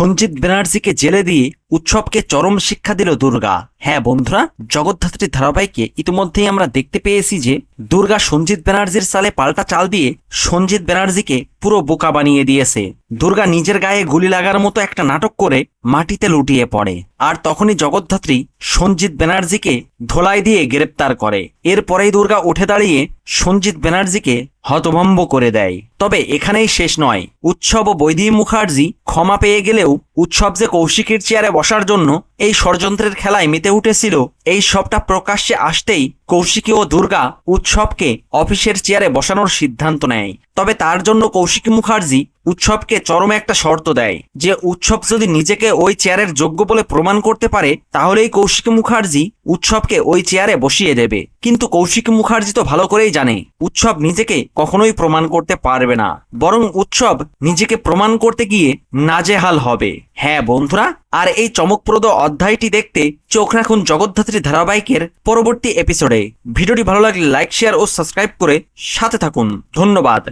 সঞ্জিত ব্যানার্জিকে জেলে দিয়ে উৎসবকে চরম শিক্ষা দিল দুর্গা। হ্যাঁ বন্ধুরা, জগদ্ধাত্রী ধারাবাহিকে ইতিমধ্যেই আমরা দেখতে পেয়েছি যে দুর্গা সঞ্জিত ব্যানার্জির সালে পাল্টা চাল দিয়ে সঞ্জিত ব্যানার্জিকে পুরো বোকা বানিয়ে দিয়েছে। দুর্গা নিজের গায়ে গুলি লাগার মতো একটা নাটক করে মাটিতে লুটিয়ে পড়ে। আর তখনই জগদ্ধাত্রী সঞ্জিত ব্যানার্জিকে ধোলাই দিয়ে গ্রেপ্তার করে। এরপরেই দুর্গা উঠে দাঁড়িয়ে সঞ্জিত ব্যানার্জিকে হতভম্ব করে দেয়। তবে এখানেই শেষ নয়। উৎসব বৈদি মুখার্জি ক্ষমা পেয়ে গেলেও Nope. উৎসব যে কৌশিকের চেয়ারে বসার জন্য এই ষড়যন্ত্রের খেলায় মেতে উঠেছিল, এই সবটা প্রকাশ্যে আসতেই কৌশিকী ও দুর্গা উৎসবকে অফিসের চেয়ারে বসানোর সিদ্ধান্ত নেয়। তবে তার জন্য কৌশিকী মুখার্জি উৎসবকে চরমে একটা শর্ত দেয় যে উৎসব যদি নিজেকে ওই চেয়ারের যোগ্য বলে প্রমাণ করতে পারে, তাহলেই কৌশিকী মুখার্জি উৎসবকে ওই চেয়ারে বসিয়ে দেবে। কিন্তু কৌশিকী মুখার্জি তো ভালো করেই জানে, উৎসব নিজেকে কখনোই প্রমাণ করতে পারবে না, বরং উৎসব নিজেকে প্রমাণ করতে গিয়ে নাজেহাল হবে। হ্যাঁ বন্ধুরা, আর এই চমকপ্রদ অধ্যায়টি দেখতে চোখ রাখুন জগদ্ধাত্রী ধারাবাহিকের পরবর্তী এপিসোডে ভিডিওটি ভালো লাগলে লাইক শেয়ার ও সাবস্ক্রাইব করে সাথে থাকুন। ধন্যবাদ।